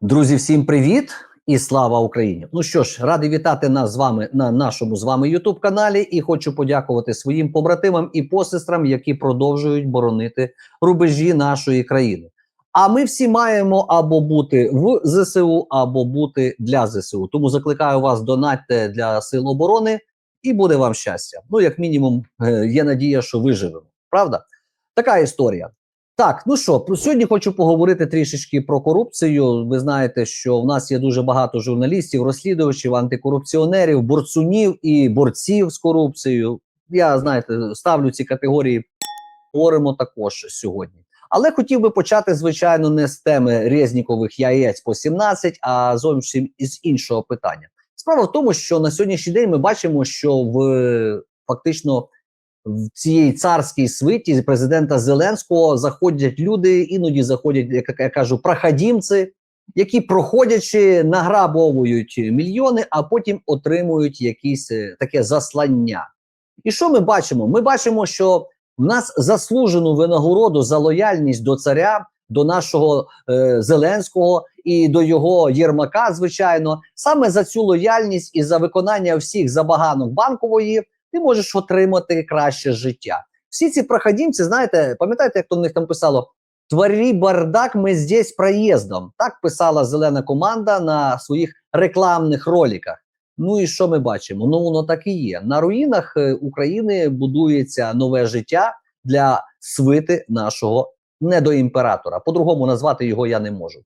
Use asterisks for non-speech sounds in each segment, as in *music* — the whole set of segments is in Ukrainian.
Друзі, всім привіт і слава Україні! Ну що ж, радий вітати нас з вами на нашому з вами Ютуб каналі і хочу подякувати своїм побратимам і посестрам, які продовжують боронити рубежі нашої країни. А ми всі маємо або бути в ЗСУ, або бути для ЗСУ. Тому закликаю вас донатьте для сил оборони, і буде вам щастя. Ну, як мінімум, е, є надія, що виживемо. Правда? Така історія. Так, ну що, про сьогодні хочу поговорити трішечки про корупцію. Ви знаєте, що в нас є дуже багато журналістів, розслідувачів, антикорупціонерів, борцунів і борців з корупцією. Я знаєте, ставлю ці категорії, говоримо також сьогодні. Але хотів би почати, звичайно, не з теми Резнікових яєць по 17, а зовсім із іншого питання. Справа в тому, що на сьогоднішній день ми бачимо, що в фактично в цій царській свиті президента Зеленського заходять люди, іноді заходять, як я кажу, проходімці, які проходячи награбовують мільйони, а потім отримують якісь е, таке заслання. І що ми бачимо? Ми бачимо, що в нас заслужену винагороду за лояльність до царя, до нашого е, Зеленського і до його Єрмака, звичайно, саме за цю лояльність і за виконання всіх забаганок банкової ти можеш отримати краще життя. Всі ці проходимці, знаєте, пам'ятаєте, як то в них там писало: Творі бардак, ми здесь проїздом. Так писала зелена команда на своїх рекламних роликах. Ну і що ми бачимо? Ну воно так і є. На руїнах е, України будується нове життя для свити нашого недоімператора. По-другому назвати його я не можу.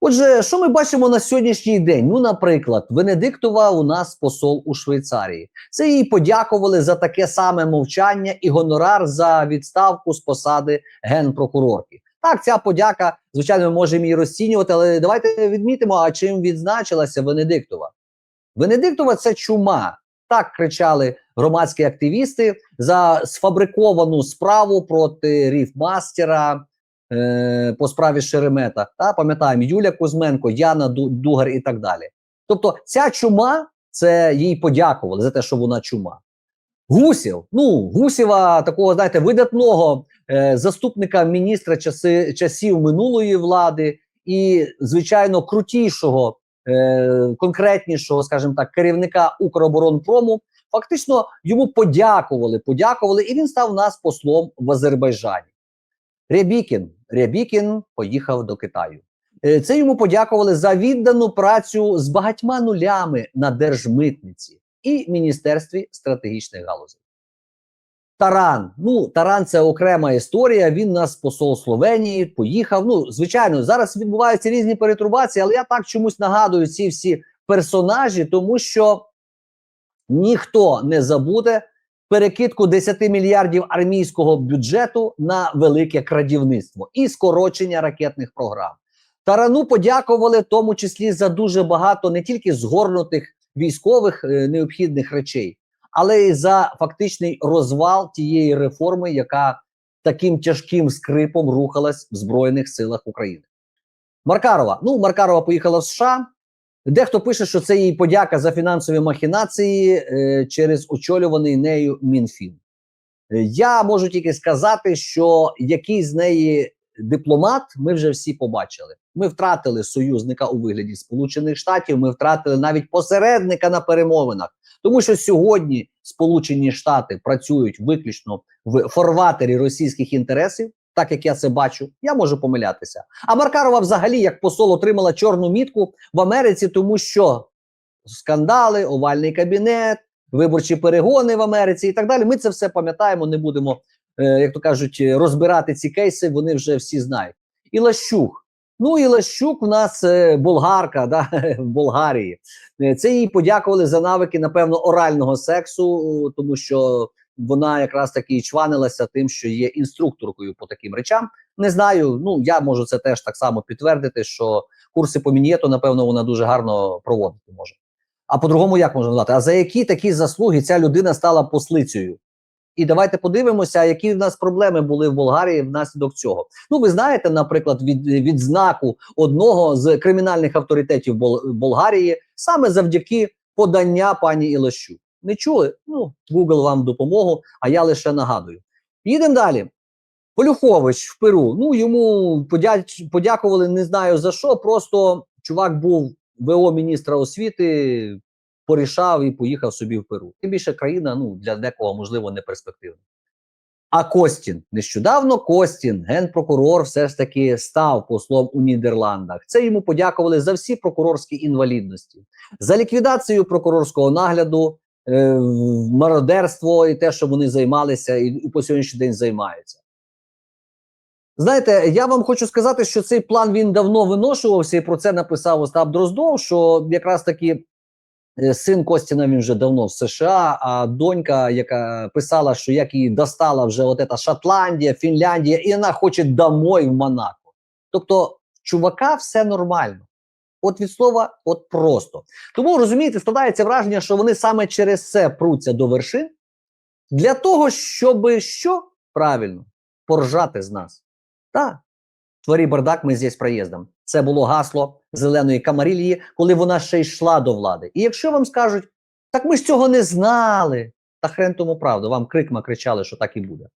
Отже, що ми бачимо на сьогоднішній день? Ну, наприклад, Венедиктова у нас посол у Швейцарії. Це їй подякували за таке саме мовчання і гонорар за відставку з посади генпрокурорки. Так, ця подяка, звичайно, ми можемо її розцінювати, але давайте відмітимо, а чим відзначилася Венедиктова. Венедиктова це чума. Так кричали громадські активісти за сфабриковану справу проти ріфмастера е, по справі Шеремета. Та пам'ятаємо Юля Кузьменко, Яна Ду- Дугар і так далі. Тобто, ця чума це їй подякували за те, що вона чума. Гусів, ну Гусєва, такого знаєте, видатного е, заступника міністра часи, часів минулої влади і, звичайно, крутішого, е, конкретнішого, скажімо так, керівника Укроборонпрому. Фактично йому подякували, подякували, і він став нас послом в Азербайджані. Рябікін. Рябікін поїхав до Китаю. Е, Це йому подякували за віддану працю з багатьма нулями на держмитниці і Міністерстві стратегічних галузей. Таран. Ну, Таран це окрема історія. Він нас посол Словенії, поїхав. Ну, звичайно, зараз відбуваються різні перетрубації, але я так чомусь нагадую ці всі персонажі, тому що ніхто не забуде перекидку 10 мільярдів армійського бюджету на велике крадівництво і скорочення ракетних програм. Тарану подякували в тому числі за дуже багато не тільки згорнутих військових е, необхідних речей, але й за фактичний розвал тієї реформи, яка таким тяжким скрипом рухалась в Збройних силах України. Маркарова. Ну, Маркарова поїхала в США. Дехто пише, що це їй подяка за фінансові махінації е, через очолюваний нею МінФін. Е, Я можу тільки сказати, що який з неї дипломат, ми вже всі побачили. Ми втратили союзника у вигляді Сполучених Штатів. Ми втратили навіть посередника на перемовинах, тому що сьогодні Сполучені Штати працюють виключно в форватері російських інтересів. Так як я це бачу, я можу помилятися. А Маркарова, взагалі, як посол, отримала чорну мітку в Америці, тому що скандали, овальний кабінет, виборчі перегони в Америці і так далі. Ми це все пам'ятаємо, не будемо, е, як то кажуть, розбирати ці кейси. Вони вже всі знають. І Лащук. Ну і Лащук у нас е, болгарка да, *laughs* в Болгарії. Е, Це їй подякували за навики, напевно, орального сексу, тому що вона якраз таки чванилася тим, що є інструкторкою по таким речам. Не знаю. Ну я можу це теж так само підтвердити, що курси по мін'єту, напевно, вона дуже гарно проводити може. А по-другому як можна назвати? А за які такі заслуги ця людина стала послицею? І давайте подивимося, які в нас проблеми були в Болгарії внаслідок цього. Ну, ви знаєте, наприклад, від відзнаку одного з кримінальних авторитетів Бол Болгарії саме завдяки подання пані Ілощук. Не чули? Ну, Google вам допомогу, а я лише нагадую. Їдемо далі. Полюхович в Перу. Ну йому подя... подякували, не знаю за що. Просто чувак був ВО міністра освіти, порішав і поїхав собі в Перу. Тим більше країна ну, для декого, можливо, не перспективна. А Костін нещодавно Костін, генпрокурор, все ж таки став послом у Нідерландах. Це йому подякували за всі прокурорські інвалідності, за ліквідацію прокурорського нагляду, е, мародерство і те, що вони займалися, і, і по сьогоднішній день займаються. Знаєте, я вам хочу сказати, що цей план він давно виношувався, і про це написав Остап Дроздов. Що якраз таки е, син Костіна він вже давно в США, а донька, яка писала, що як її достала вже от Шотландія, Фінляндія, і вона хоче домой в Монако. Тобто, чувака все нормально. От від слова, от просто. Тому розумієте, складається враження, що вони саме через це пруться до вершин для того, щоб що правильно поржати з нас. Так, твори бардак, ми здесь проїздом. Це було гасло зеленої камарілії, коли вона ще йшла до влади. І якщо вам скажуть, так ми ж цього не знали, та хрен тому правда, вам крикма кричали, що так і буде.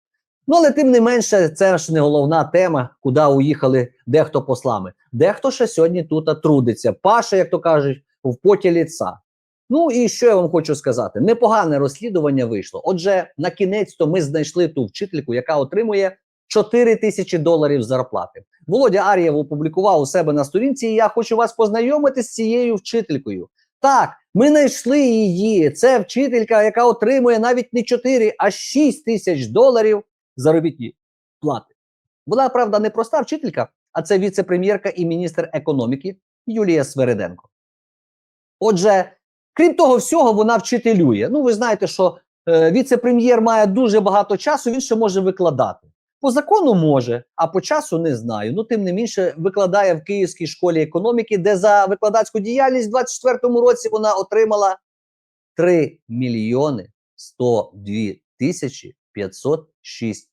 Ну, але тим не менше, це ж не головна тема, куди уїхали дехто послами. Дехто ще сьогодні тут трудиться. Паша, як то кажуть, в поті ліца. Ну і що я вам хочу сказати? Непогане розслідування вийшло. Отже, на кінець то ми знайшли ту вчительку, яка отримує 4 тисячі доларів зарплати. Володя Ар'єв опублікував у себе на сторінці. і Я хочу вас познайомити з цією вчителькою. Так, ми знайшли її. Це вчителька, яка отримує навіть не 4, а 6 тисяч доларів заробітні плати. Вона, правда, не проста вчителька, а це віце-прем'єрка і міністр економіки Юлія Свериденко. Отже, крім того всього, вона вчителює. Ну, ви знаєте, що е, віце-прем'єр має дуже багато часу, він ще може викладати. По закону може, а по часу не знаю. Ну, тим не менше, викладає в Київській школі економіки, де за викладацьку діяльність у 2024 році вона отримала 3 мільйони 102 тисячі 506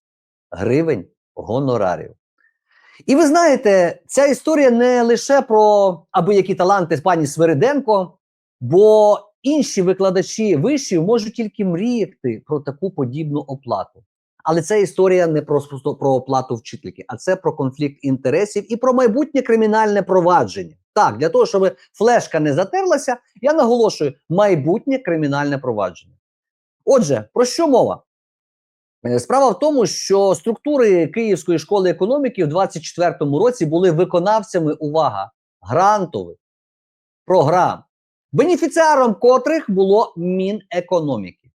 гривень гонорарів. І ви знаєте, ця історія не лише про аби які таланти пані Свериденко, бо інші викладачі вишів можуть тільки мріяти про таку подібну оплату. Але це історія не просто про оплату вчительки, а це про конфлікт інтересів і про майбутнє кримінальне провадження. Так, для того, щоб флешка не затерлася, я наголошую майбутнє кримінальне провадження. Отже, про що мова? Е, Справа в тому, що структури Київської школи економіки в 2024 році були виконавцями увага грантових програм, бенефіціаром котрих було Мінекономіки.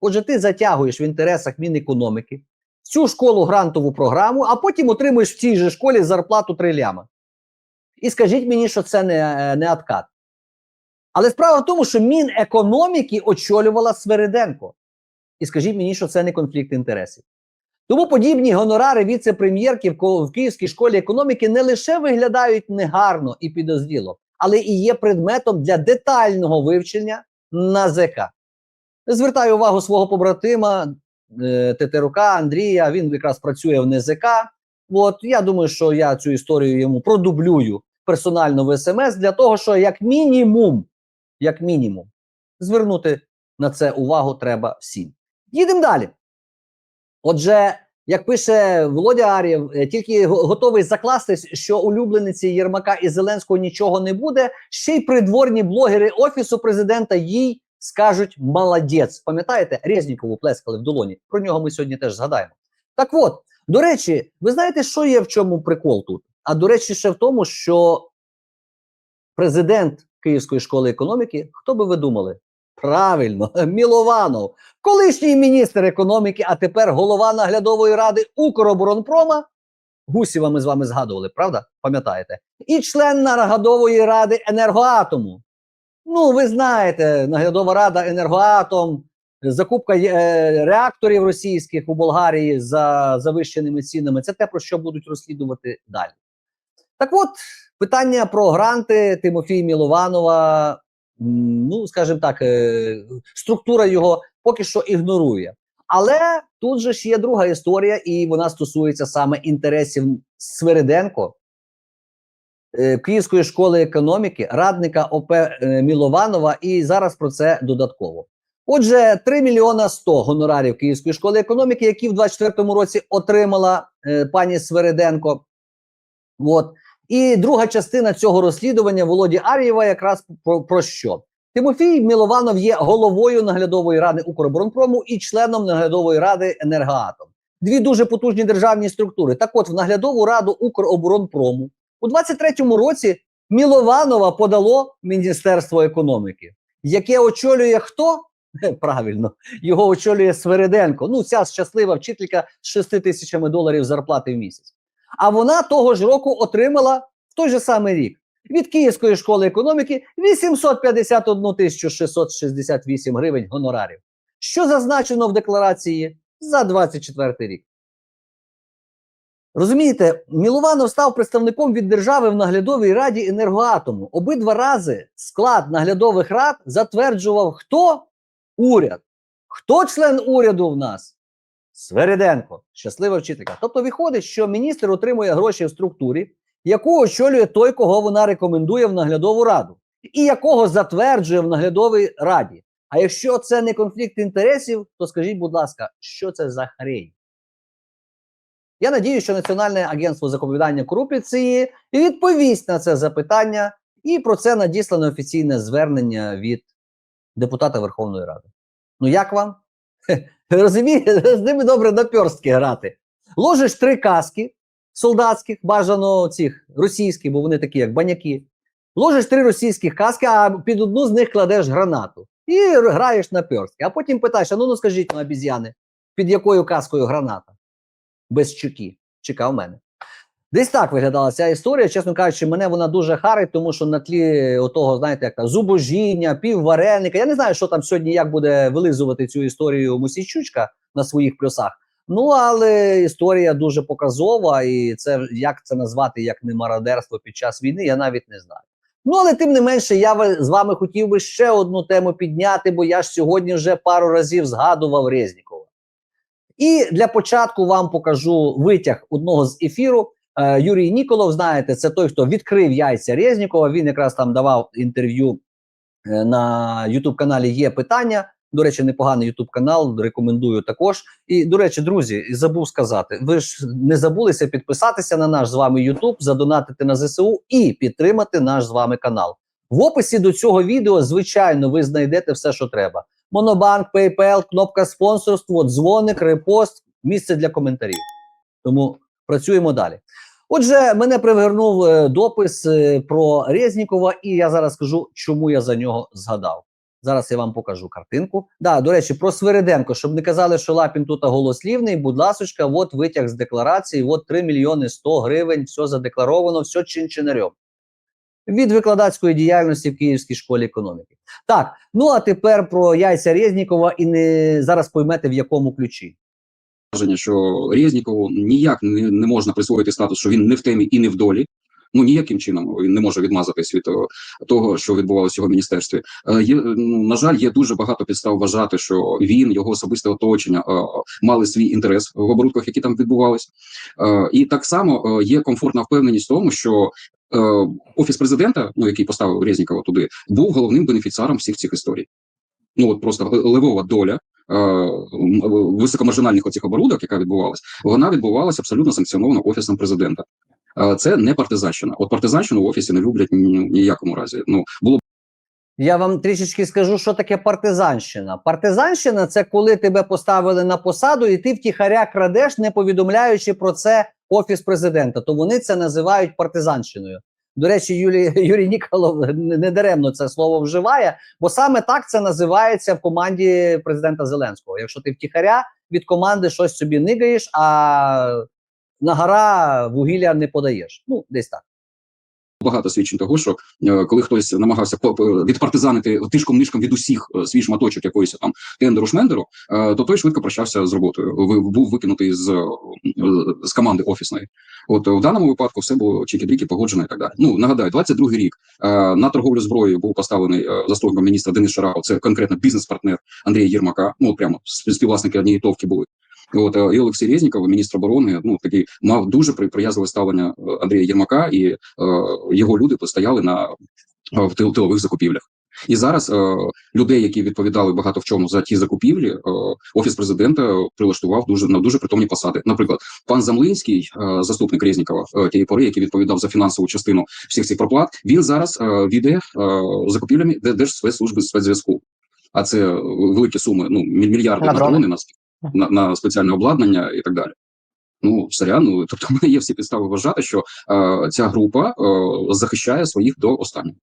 Отже, ти затягуєш в інтересах Мінекономіки цю школу грантову програму, а потім отримуєш в цій же школі зарплату 3 ляма. І скажіть мені, що це не, не откат. Але справа в тому, що Мінекономіки очолювала Свериденко. І скажіть мені, що це не конфлікт інтересів. Тому подібні гонорари віце-прем'єрки в, Київській школі економіки не лише виглядають негарно і підозріло, але і є предметом для детального вивчення НАЗК. Звертаю увагу свого побратима е, Тетерука Андрія. Він якраз працює в НЗК. От я думаю, що я цю історію йому продублюю персонально в смс для того, що як мінімум, як мінімум, звернути на це увагу треба всім. Їдемо далі. Отже, як пише Володя Ар'єв, е, тільки готовий закластись, що улюблениці Єрмака і Зеленського нічого не буде. Ще й придворні блогери офісу президента їй скажуть молодець. Пам'ятаєте, Резнікову плескали в долоні. Про нього ми сьогодні теж згадаємо. Так от, до речі, ви знаєте, що є в чому прикол тут? А до речі, ще в тому, що президент Київської школи економіки, хто би ви думали? Правильно, *laughs* Мілованов, колишній міністр економіки, а тепер голова наглядової ради Укроборонпрома. Гусєва ми з вами згадували, правда? Пам'ятаєте? І член наглядової ради енергоатому. Ну, ви знаєте, наглядова рада енергоатом, закупка е, реакторів російських у Болгарії за завищеними цінами. Це те, про що будуть розслідувати далі. Так от, питання про гранти Тимофія Мілованова, ну, скажімо так, е, структура його поки що ігнорує. Але тут же ж є друга історія, і вона стосується саме інтересів Свириденко, е, Київської школи економіки, радника ОП е, Мілованова, і зараз про це додатково. Отже, 3 мільйона 100 гонорарів Київської школи економіки, які в 2024 році отримала е, пані Свириденко. От. І друга частина цього розслідування Володі Ар'єва якраз про, про що? Тимофій Мілованов є головою наглядової ради Укроборонпрому і членом наглядової ради Енергоатом. Дві дуже потужні державні структури. Так от, в наглядову раду Укроборонпрому у 23-му році Мілованова подало Міністерство економіки, яке очолює хто? Правильно, його очолює Свериденко. Ну, ця щаслива вчителька з 6 тисячами доларів зарплати в місяць. А вона того ж року отримала в той же самий рік від Київської школи економіки 851 668 гривень гонорарів. Що зазначено в декларації за 24 рік. Розумієте, Мілованов став представником від держави в наглядовій раді енергоатому. Обидва рази склад наглядових рад затверджував хто? Уряд. Хто член уряду в нас? Свериденко, щаслива вчителька. Тобто виходить, що міністр отримує гроші в структурі, яку очолює той, кого вона рекомендує в наглядову раду, і якого затверджує в наглядовій раді. А якщо це не конфлікт інтересів, то скажіть, будь ласка, що це за хрень? Я надію, що Національне агентство запобігання корупції відповість на це запитання, і про це надіслане офіційне звернення від депутата Верховної Ради. Ну як вам? Розумієте, *laughs* з ними добре на пьорстки грати. Ложиш три каски солдатських, бажано цих російських, бо вони такі, як баняки. Ложиш три російських каски, а під одну з них кладеш гранату. І граєш на пьорстки. А потім питаєш: а ну, ну скажіть, ну, обіз'яни, під якою каскою граната? Без чуки. Чекав мене. Десь так виглядала ця історія. Чесно кажучи, мене вона дуже харить, тому що на тлі отого, знаєте, як зубожіння, піввареника. Я не знаю, що там сьогодні як буде вилизувати цю історію Мусійчучка на своїх плюсах. Ну але історія дуже показова, і це як це назвати як не мародерство під час війни, я навіть не знаю. Ну але тим не менше, я з вами хотів би ще одну тему підняти, бо я ж сьогодні вже пару разів згадував Резнікова. І для початку вам покажу витяг одного з ефіру. Е, Юрій Ніколов, знаєте, це той, хто відкрив яйця Резнікова. Він якраз там давав інтерв'ю е, на youtube каналі Є питання. До речі, непоганий youtube канал, рекомендую також. І до речі, друзі, забув сказати: ви ж не забулися підписатися на наш з вами YouTube, задонатити на ЗСУ і підтримати наш з вами канал. В описі до цього відео, звичайно, ви знайдете все, що треба: Монобанк, PayPal, кнопка спонсорство, дзвоник, репост, місце для коментарів. Тому працюємо далі. Отже, мене привернув е, допис е, про Резнікова, і я зараз скажу, чому я за нього згадав. Зараз я вам покажу картинку. Да, до речі, про Свириденко, щоб не казали, що Лапін тут голослівний. Будь ласочка, от витяг з декларації, от 3 мільйони 100 гривень, все задекларовано, все чин-чинарем. Від викладацької діяльності в Київській школі економіки. Так, ну а тепер про яйця Резнікова і не зараз поймете в якому ключі. Враження, що Резнікову ніяк не, можна присвоїти статус, що він не в темі і не в долі. Ну ніяким чином він не може відмазатись від того, того, що відбувалося в його міністерстві. Е, є ну на жаль, є дуже багато підстав вважати, що він, його особисте оточення е, мали свій інтерес в оборудках, які там відбувалися. Е, і так само е, є комфортна впевненість в тому, що е, офіс президента, ну який поставив Резнікова туди, був головним бенефіціаром всіх цих історій. Ну от просто левова доля е, високомаржинальних оцих оборудок, яка відбувалась, вона відбувалася абсолютно санкціоновано офісом президента. Е, Це не партизанщина. От партизанщину в офісі не люблять ні, ні в якому разі. Ну було Я вам трішечки скажу, що таке партизанщина. Партизанщина це коли тебе поставили на посаду, і ти втіхаря крадеш, не повідомляючи про це офіс президента. То вони це називають партизанщиною. До речі, Юлі, *laughs* Юрій Ніколов не не даремно це слово вживає, бо саме так це називається в команді президента Зеленського. Якщо ти втіхаря від команди щось собі нигаєш, а на гора вугілля не подаєш. Ну, десь так. Багато свідчень того, що е, коли хтось намагався відпартизанити тишком нишком від усіх е, свій шматочок якоїсь там тендеру шмендеру, е, то той швидко прощався з роботою. Був викинутий з, з команди офісної. От в даному випадку все було чікі-дріки, погоджено і так далі. Ну нагадаю, 22-й рік на торговлю зброєю був поставлений заступником міністра Денис Шарагов. Це конкретно бізнес-партнер Андрія Єрмака. Ну прямо спів- співвласники однієї товки були. От е, і Олексій Резніков, міністр оборони, ну такий мав дуже при- приязливе ставлення е, Андрія Єрмака, і е, його люди постояли на е, в тилових закупівлях. І зараз е, людей, які відповідали багато в чому за ті закупівлі, е, офіс президента прилаштував дуже на дуже притомні посади. Наприклад, пан Замлинський, е, заступник Резнікова е, тієї пори, який відповідав за фінансову частину всіх цих проплат, він зараз е, віде е, закупівлями Де- Держспецслужби спецзв'язку. А це великі суми, ну міль- мільярди На дрони. дрони, на, на, спеціальне обладнання і так далі. Ну, сорян, ну тобто, *laughs* в мене є всі підстави вважати, що е, ця група е, захищає своїх до останнього.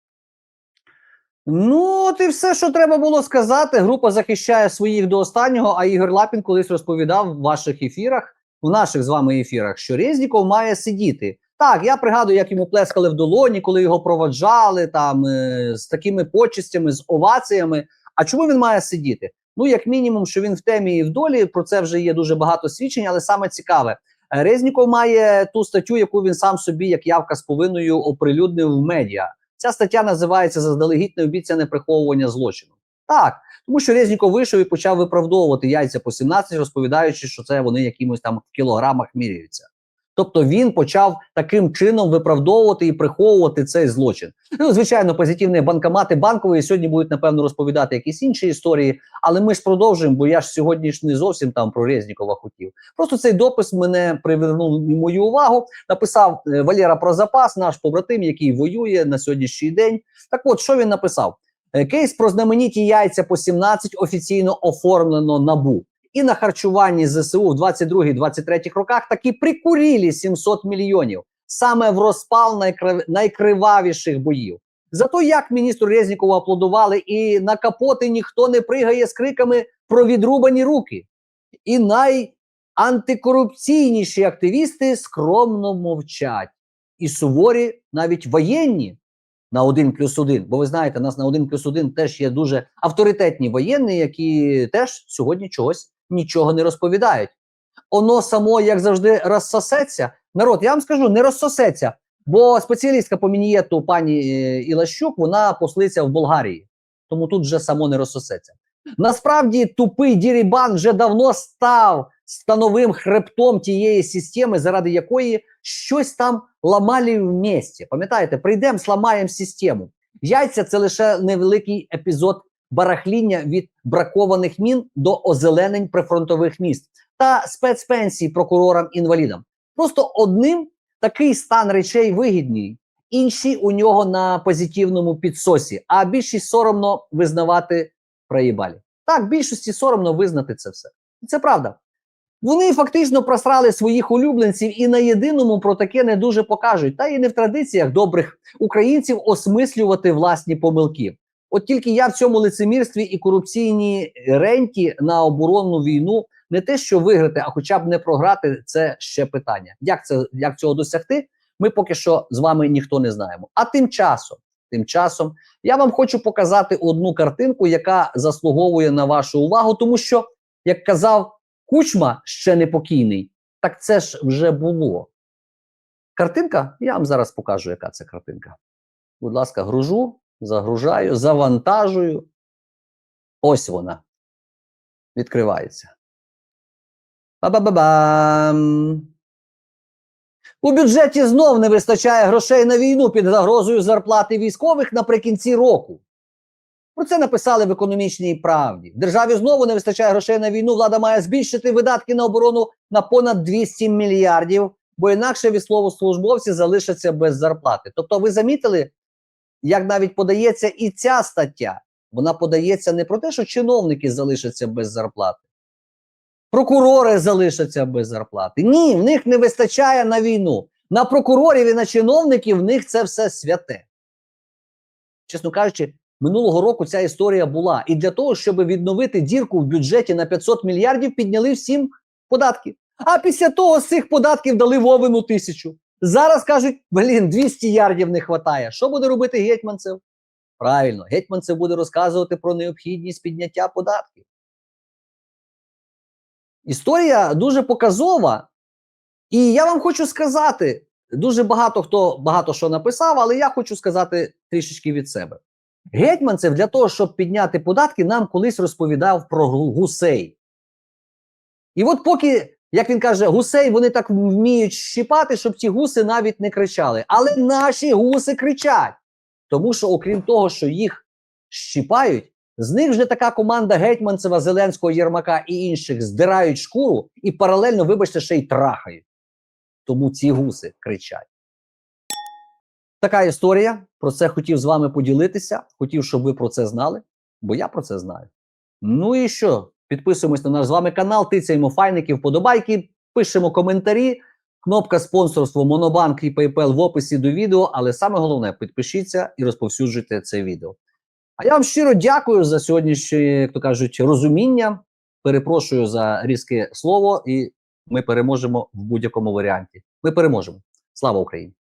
Ну, і все, що треба було сказати. Група захищає своїх до останнього. А Ігор Лапін колись розповідав в ваших ефірах, в наших з вами ефірах, що Резніков має сидіти. Так, я пригадую, як йому плескали в долоні, коли його проводжали там е, з такими почестями, з оваціями. А чому він має сидіти? Ну, як мінімум, що він в темі і в долі. Про це вже є дуже багато свідчень, але саме цікаве. е, Резніков має ту статтю, яку він сам собі, як явка з повинною, оприлюднив в медіа. Ця стаття називається заздалегідь необіцяне приховування злочину. Так, тому що Резніков вийшов і почав виправдовувати яйця по 17, розповідаючи, що це вони якимось там в кілограмах міряються. Тобто він почав таким чином виправдовувати і приховувати цей злочин. Ну, звичайно, позитивні банкомати банкової сьогодні будуть напевно розповідати якісь інші історії, але ми ж продовжуємо, бо я ж сьогодні ж не зовсім там про Резнікова хотів. Просто цей допис мене привернув мою увагу. Написав е, Валера про запас, наш побратим, який воює на сьогоднішній день. Так от, що він написав? Е, Кейс про знамениті яйця по 17 офіційно оформлено набу. І на харчуванні ЗСУ в 22-23 роках таки прикурили 700 мільйонів саме в розпал найкривавіших боїв. Зато як міністру Резнікову аплодували, і на капоти ніхто не пригає з криками про відрубані руки. І найантикорупційніші активісти скромно мовчать. І суворі навіть воєнні на 1 плюс 1. Бо ви знаєте, у нас на 1 плюс 1 теж є дуже авторитетні воєнні, які теж сьогодні чогось нічого не розповідають. Оно само, як завжди, розсосеться. Народ, я вам скажу, не розсосеться. Бо спеціалістка по мінієту пані е, Ілащук, вона послиця в Болгарії. Тому тут вже само не розсосеться. Насправді тупий Дірібан вже давно став становим хребтом тієї системи, заради якої щось там ламали в місті. Пам'ятаєте, прийдемо, сламаємо систему. Яйця це лише невеликий епізод барахління від бракованих мін до озеленень прифронтових міст та спецпенсій прокурорам-інвалідам. Просто одним такий стан речей вигідний, інші у нього на позитивному підсосі, а більшість соромно визнавати проїбалі. Так, більшості соромно визнати це все. Це правда. Вони фактично просрали своїх улюбленців і на єдиному про таке не дуже покажуть. Та і не в традиціях добрих українців осмислювати власні помилки. От тільки я в цьому лицемірстві і корупційній ренті на оборонну війну не те, що виграти, а хоча б не програти, це ще питання. Як це як цього досягти? Ми поки що з вами ніхто не знаємо. А тим часом, тим часом, я вам хочу показати одну картинку, яка заслуговує на вашу увагу, тому що, як казав Кучма, ще не покійний, так це ж вже було. Картинка, я вам зараз покажу, яка це картинка. Будь ласка, гружу, загружаю, завантажую. Ось вона. Відкривається. Ба-ба-ба-бам. У бюджеті знов не вистачає грошей на війну під загрозою зарплати військових наприкінці року. Про це написали в економічній правді. Державі знову не вистачає грошей на війну. Влада має збільшити видатки на оборону на понад 200 мільярдів, бо інакше військовослужбовці залишаться без зарплати. Тобто, ви замітили, як навіть подається і ця стаття. Вона подається не про те, що чиновники залишаться без зарплати. Прокурори залишаться без зарплати. Ні, в них не вистачає на війну. На прокурорів і на чиновників в них це все святе. Чесно кажучи, минулого року ця історія була. І для того, щоб відновити дірку в бюджеті на 500 мільярдів, підняли всім податки. А після того з цих податків дали Вовину тисячу. Зараз кажуть, блін, 200 ярдів не вистачає. Що буде робити гетьманцев? Правильно, гетьманцев буде розказувати про необхідність підняття податків. Історія дуже показова. І я вам хочу сказати: дуже багато хто багато що написав, але я хочу сказати трішечки від себе. Гетьманцев для того, щоб підняти податки, нам колись розповідав про гусей. І от поки, як він каже, гусей вони так вміють щіпати, щоб ті гуси навіть не кричали. Але наші гуси кричать. Тому що, окрім того, що їх щіпають, з них вже така команда Гетьманцева, Зеленського, Єрмака і інших здирають шкуру і паралельно, вибачте, ще й трахають. Тому ці гуси кричать. Така історія. Про це хотів з вами поділитися. Хотів, щоб ви про це знали, бо я про це знаю. Ну і що? Підписуємось на наш з вами канал, тицяємо файники, вподобайки, пишемо коментарі. Кнопка спонсорство Монобанк і PayPal в описі до відео. Але саме головне, підпишіться і розповсюджуйте це відео. А я вам щиро дякую за сьогоднішнє, як то кажуть, розуміння. Перепрошую за різке слово, і ми переможемо в будь-якому варіанті. Ми переможемо. Слава Україні!